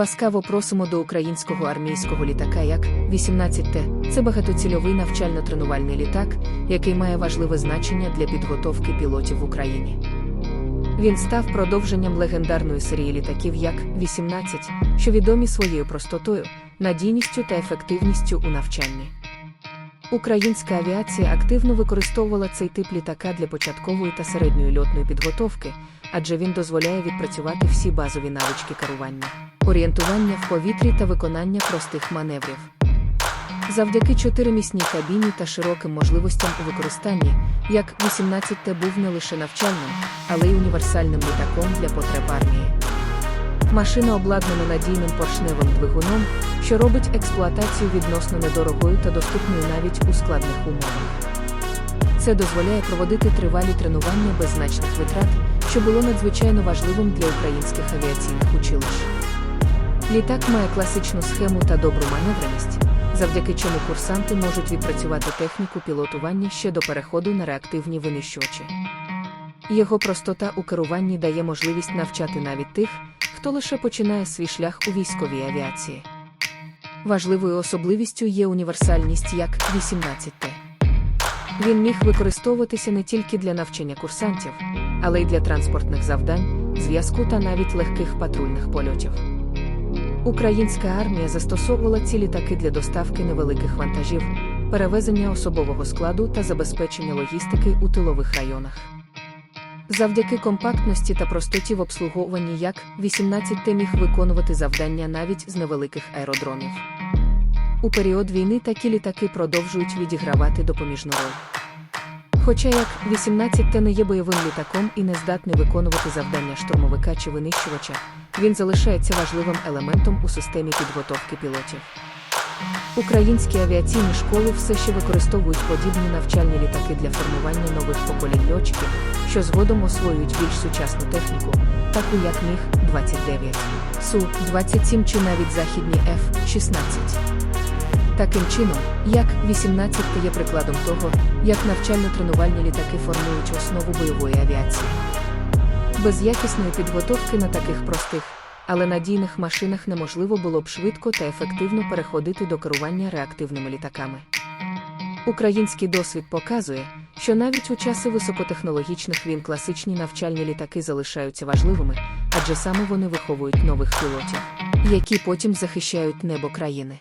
Ласкаво просимо до українського армійського літака як 18Т. Це багатоцільовий навчально-тренувальний літак, який має важливе значення для підготовки пілотів в Україні. Він став продовженням легендарної серії літаків як 18, що відомі своєю простотою, надійністю та ефективністю у навчанні. Українська авіація активно використовувала цей тип літака для початкової та середньої льотної підготовки, адже він дозволяє відпрацювати всі базові навички керування, орієнтування в повітрі та виконання простих маневрів. Завдяки чотиримісній кабіні та широким можливостям у використанні, як 18Т був не лише навчальним, але й універсальним літаком для потреб армії. Машина обладнана надійним поршневим двигуном, що робить експлуатацію відносно недорогою та доступною навіть у складних умовах. Це дозволяє проводити тривалі тренування без значних витрат, що було надзвичайно важливим для українських авіаційних училищ. Літак має класичну схему та добру маневреність, завдяки чому курсанти можуть відпрацювати техніку пілотування ще до переходу на реактивні винищувачі. Його простота у керуванні дає можливість навчати навіть тих, хто лише починає свій шлях у військовій авіації. Важливою особливістю є універсальність як 18Т. Він міг використовуватися не тільки для навчання курсантів, але й для транспортних завдань, зв'язку та навіть легких патрульних польотів. Українська армія застосовувала ці літаки для доставки невеликих вантажів, перевезення особового складу та забезпечення логістики у тилових районах. Завдяки компактності та простоті в обслуговуванні як 18Т міг виконувати завдання навіть з невеликих аеродромів. У період війни такі літаки продовжують відігравати допоміжну роль. Хоча як 18Т не є бойовим літаком і не здатний виконувати завдання штурмовика чи винищувача, він залишається важливим елементом у системі підготовки пілотів. Українські авіаційні школи все ще використовують подібні навчальні літаки для формування нових поколінь льотчиків, що згодом освоюють більш сучасну техніку, таку як Міг-29, Су-27 чи навіть західні F-16. Таким чином, як 18 є прикладом того, як навчально-тренувальні літаки формують основу бойової авіації. Без якісної підготовки на таких простих, але надійних машинах неможливо було б швидко та ефективно переходити до керування реактивними літаками. Український досвід показує, що навіть у часи високотехнологічних війн класичні навчальні літаки залишаються важливими, адже саме вони виховують нових пілотів, які потім захищають небо країни.